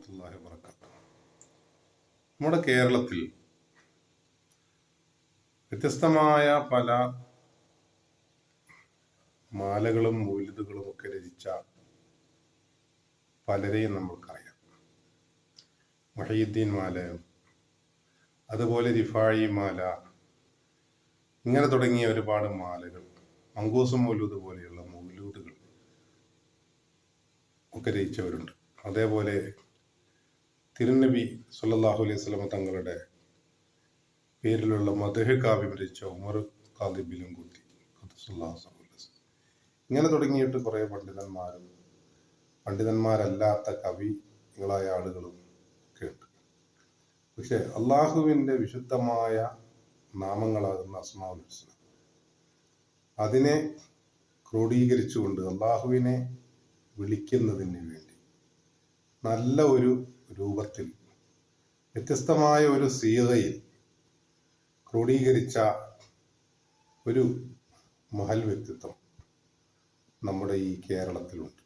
വറഹമത്തല്ലാഹി വർക്കാത്തു നമ്മുടെ കേരളത്തിൽ വ്യത്യസ്തമായ പല മാലകളും മൂലിതുകളും ഒക്കെ രചിച്ച പലരെയും നമ്മൾക്കറിയാം. മൊഹീദ്ദീൻ മാല അതുപോലെ റിഫായി മാല ഇങ്ങനെ തുടങ്ങിയ ഒരുപാട് മാലകൾ മങ്കൂസും മൗലൂദ് പോലെയുള്ള മൗലൂദുകൾ ഒക്കെ രചിച്ചവരുണ്ട്. അതേപോലെ തിരുനബി സല്ലല്ലാഹു അലൈഹി സ്വലമ തങ്ങളുടെ പേരിലുള്ള മധുഹ കാവ്യം രചിച്ച ഉമർ കാദിബിലും കൂട്ടി. ഇങ്ങനെ തുടങ്ങിയിട്ട് കുറേ പണ്ഡിതന്മാരും പണ്ഡിതന്മാരല്ലാത്ത കവികളായ ആളുകളും കേട്ടു പക്ഷെ അള്ളാഹുവിന്റെ വിശുദ്ധമായ നാമങ്ങളാകുന്ന അസ്മാവുൽ ഹുസ്ന. അതിനെ ക്രോഡീകരിച്ചുകൊണ്ട് അള്ളാഹുവിനെ വിളിക്കുന്നതിന് വേണ്ടി നല്ല ഒരു രൂപത്തിൽ വ്യത്യസ്തമായ ഒരു സീതയിൽ ക്രോഡീകരിച്ച ഒരു മഹൽ വ്യക്തിത്വം നമ്മുടെ ഈ കേരളത്തിലുണ്ട്.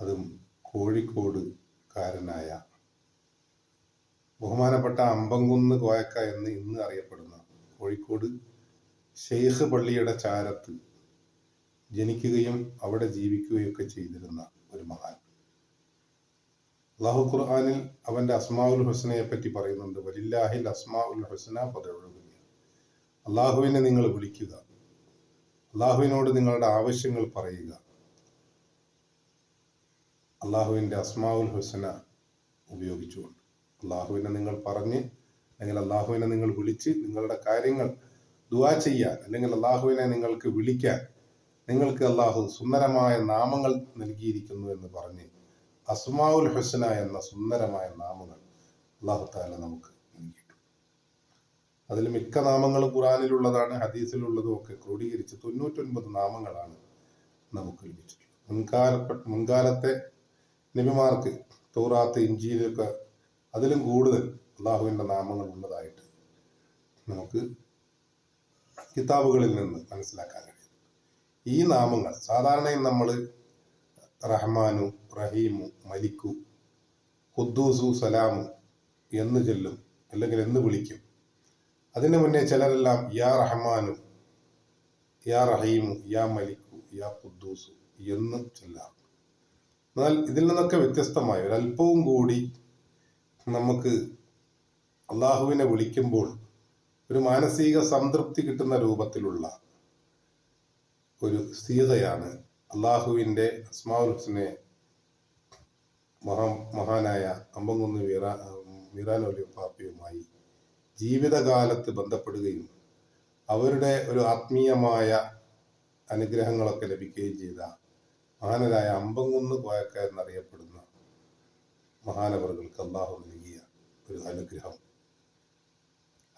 അതും കോഴിക്കോട് കാരനായ ബഹുമാനപ്പെട്ട അമ്പങ്കുന്ന് കോയക്ക എന്ന് ഇന്ന് അറിയപ്പെടുന്ന കോഴിക്കോട് ഷെയ്ഖ് പള്ളിയുടെ ചാരത്ത് ജനിക്കുകയും അവിടെ ജീവിക്കുകയും ഒക്കെ ചെയ്തിരുന്ന ഒരു മഹാൻ. അള്ളാഹു ഖുർആാനിൽ അവന്റെ അസ്മാഉൽ ഹുസനയെ പറ്റി പറയുന്നുണ്ട്. വലില്ലാഹിൽ അസ്മാഉൽ ഹുസന പദൊഴുകുക അള്ളാഹുവിനെ നിങ്ങൾ വിളിക്കുക. അള്ളാഹുവിനോട് നിങ്ങളുടെ ആവശ്യങ്ങൾ പറയുക. അള്ളാഹുവിന്റെ അസ്മാഉൽ ഹുസന ഉപയോഗിച്ചുകൊണ്ട്. അള്ളാഹുവിനെ നിങ്ങൾ പറഞ്ഞ് അല്ലെങ്കിൽ അള്ളാഹുവിനെ നിങ്ങൾ വിളിച്ച് നിങ്ങളുടെ കാര്യങ്ങൾ ദുവാ ചെയ്യാൻ അല്ലെങ്കിൽ അള്ളാഹുവിനെ നിങ്ങൾക്ക് വിളിക്കാൻ നിങ്ങൾക്ക് അള്ളാഹു സുന്ദരമായ നാമങ്ങൾ നൽകിയിരിക്കുന്നു എന്ന് പറഞ്ഞ് അസ്മാഉൽ ഹുസ്ന എന്ന സുന്ദരമായ നാമങ്ങൾ അള്ളാഹു താല നമുക്ക് നൽകിയിട്ടു അതിൽ മിക്ക നാമങ്ങളും ഖുറാനിലുള്ളതാണ് ഹദീസിലുള്ളതും ഒക്കെ ക്രോഡീകരിച്ച് തൊണ്ണൂറ്റൊൻപത് നാമങ്ങളാണ് നമുക്ക് ലഭിച്ചിട്ടുള്ളത്. മുൻകാലപ്പെട്ട മുൻകാലത്തെ നബിമാർക്ക് തോറാത്ത് ഇഞ്ചിയിലൊക്കെ അതിലും കൂടുതൽ അള്ളാഹുവിന്റെ നാമങ്ങൾ ഉള്ളതായിട്ട് നമുക്ക് കിതാബുകളിൽ നിന്ന് മനസ്സിലാക്കാൻ കഴിയും ഈ നാമങ്ങൾ സാധാരണയും നമ്മൾ റഹ്മാനു റഹീമു മലിക്കു. ഖുദ്ദൂസു സലാമു എന്ന് ചൊല്ലും അല്ലെങ്കിൽ എന്ന് വിളിക്കും. അതിനു മുന്നേ ചിലരെല്ലാം യാ റഹ്മാനു യാ റഹീമു യാ മലിക്കു യാ ഖുദ്ദൂസു എന്ന് ചൊല്ലാം. എന്നാൽ ഇതിൽ നിന്നൊക്കെ വ്യത്യസ്തമായ ഒരല്പവും കൂടി നമുക്ക് അള്ളാഹുവിനെ വിളിക്കുമ്പോൾ ഒരു മാനസിക സംതൃപ്തി കിട്ടുന്ന രൂപത്തിലുള്ള ഒരു സ്ഥിരതയാണ് അള്ളാഹുവിന്റെ അസ്മാഉൽ ഹുസ്നെ മഹാ മഹാനായ അമ്പങ്കുന്ന് വീറ മീറാനോലി പാപ്പയുമായി ജീവിതകാലത്ത് ബന്ധപ്പെടുകയും അവരുടെ ഒരു ആത്മീയമായ അനുഗ്രഹങ്ങളൊക്കെ ലഭിക്കുകയും ചെയ്ത മഹാനരായ അമ്പങ്കുന്ന് കോയക്കാരെന്നറിയപ്പെടുന്ന മഹാനവറുകൾക്ക് അള്ളാഹു നൽകിയ ഒരു അനുഗ്രഹം.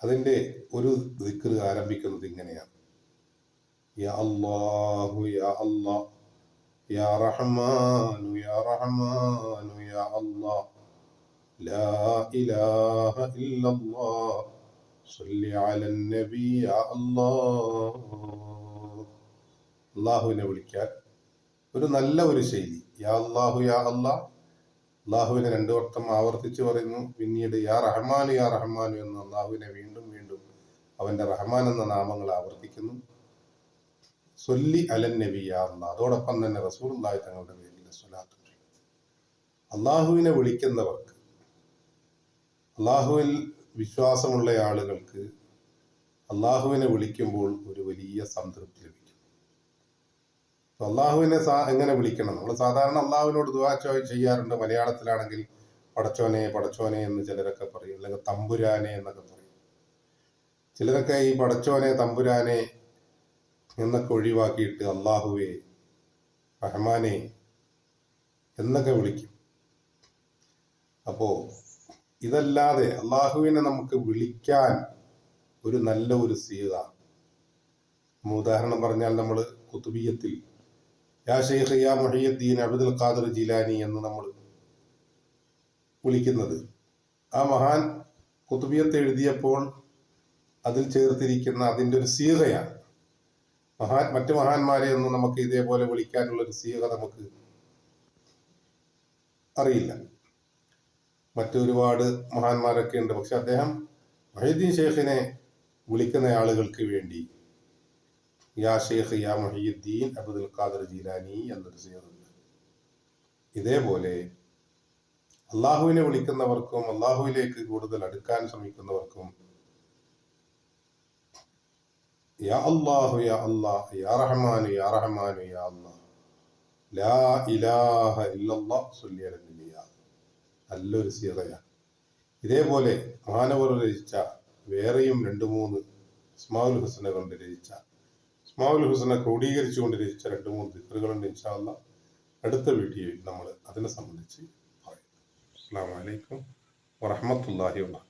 അതിന്റെ ഒരു ദിക്ർ ആരംഭിക്കുന്നത് ഇങ്ങനെയാണ്. യാ അള്ളാഹു യാ അല്ലാ رحمن يا رحمن يا الله. لا إله إلا الله. صل على النبي يا الله. അള്ളാഹുവിനെ വിളിക്കാൻ ഒരു നല്ല ഒരു ശൈലി. യാ അള്ളാഹു യാ അള്ളാഹ് അള്ളാഹുവിനെ രണ്ടു വട്ടം ആവർത്തിച്ച് പറയുന്നു. പിന്നീട് യാ റഹ്മാൻ യാ റഹ്മാനു എന്ന് അള്ളാഹുവിനെ വീണ്ടും വീണ്ടും അവന്റെ റഹ്മാൻ എന്ന നാമങ്ങൾ ആവർത്തിക്കുന്നു. സൊല്ലി അലൻ നബിയാർന്ന അതോടൊപ്പം തന്നെ അള്ളാഹി തങ്ങളുടെ പേരിൽ അള്ളാഹുവിനെ വിളിക്കുന്നവർക്ക് അള്ളാഹുവിൽ വിശ്വാസമുള്ള ആളുകൾക്ക് അള്ളാഹുവിനെ വിളിക്കുമ്പോൾ ഒരു വലിയ സംതൃപ്തി ലഭിക്കും. അള്ളാഹുവിനെ സാ എങ്ങനെ വിളിക്കണം? നമ്മൾ സാധാരണ അള്ളാഹുവിനോട് ദുവാ ചെയ്യാറുണ്ട്. മലയാളത്തിലാണെങ്കിൽ പടച്ചോനെ പടച്ചോനെ എന്ന് ചിലരൊക്കെ പറയും. അല്ലെങ്കിൽ തമ്പുരാനെ എന്നൊക്കെ പറയും. ചിലരൊക്കെ ഈ പടച്ചോനെ തമ്പുരാനെ എന്നൊക്കെ ഒഴിവാക്കിയിട്ട് അള്ളാഹുവെ റഹ്മാനെ എന്നൊക്കെ വിളിക്കും. അപ്പോ ഇതല്ലാതെ അള്ളാഹുവിനെ നമുക്ക് വിളിക്കാൻ ഒരു നല്ല ഒരു സീത. ഉദാഹരണം പറഞ്ഞാൽ നമ്മൾ കുത്തുബിയത്തിൽ യാ ഷെയ്ഖ് യാ മൊഹിയുദ്ദീൻ അബ്ദുൽ ഖാദർ ജിലാനി എന്ന് നമ്മൾ വിളിക്കുന്നത്. ആ മഹാൻ കുത്തുബിയത്ത് എഴുതിയപ്പോൾ അതിൽ ചേർത്തിരിക്കുന്ന അതിന്റെ ഒരു സീകയാണ് മഹാൻ മറ്റു മഹാന്മാരെ ഒന്നും നമുക്ക് ഇതേപോലെ വിളിക്കാനുള്ള ഒരു സീക നമുക്ക് അറിയില്ല. മറ്റൊരുപാട് മഹാന്മാരൊക്കെ ഉണ്ട്. പക്ഷെ അദ്ദേഹം മൊഹീദ്ദീൻ ഷെയ്ഖിനെ വിളിക്കുന്ന ആളുകൾക്ക് വേണ്ടി യാ ഷേഖ് യാ മൊഹീദ്ദീൻ അബ്ദുൽ ഖാദർ ജീലാനി എന്നൊരു സിയറുണ്ട് ഇതേപോലെ അള്ളാഹുവിനെ വിളിക്കുന്നവർക്കും അള്ളാഹുവിലേക്ക് കൂടുതൽ അടുക്കാൻ ശ്രമിക്കുന്നവർക്കും യാ അള്ളാഹു യാ അള്ളാഹ് യാ റഹ്മാനു യാ റഹ്മാനു യാ അള്ളാഹ് ലാ ഇലാഹ ഇല്ലല്ലാഹ് സ്വല്ലി അലൻ നബി യാ നല്ലൊരു സീറയാണ് ഇതേപോലെ മാനവർ രചിച്ച വേറെയും രണ്ട് മൂന്ന് ഇസ്മാവുൽ ഹുസനെ കൊണ്ട് രചിച്ച ഇസ്മാവുൽ ഹുസനെ ക്രോഡീകരിച്ചുകൊണ്ട് രചിച്ച രണ്ട് മൂന്ന് ദിക്കറുകളുണ്ട് ഇൻഷാല്ല അടുത്ത വീഡിയോയിൽ നമ്മൾ അതിനെ സംബന്ധിച്ച് പറയും. അസ്സാം വലൈക്കും വറഹമത്തല്ലാഹി വാ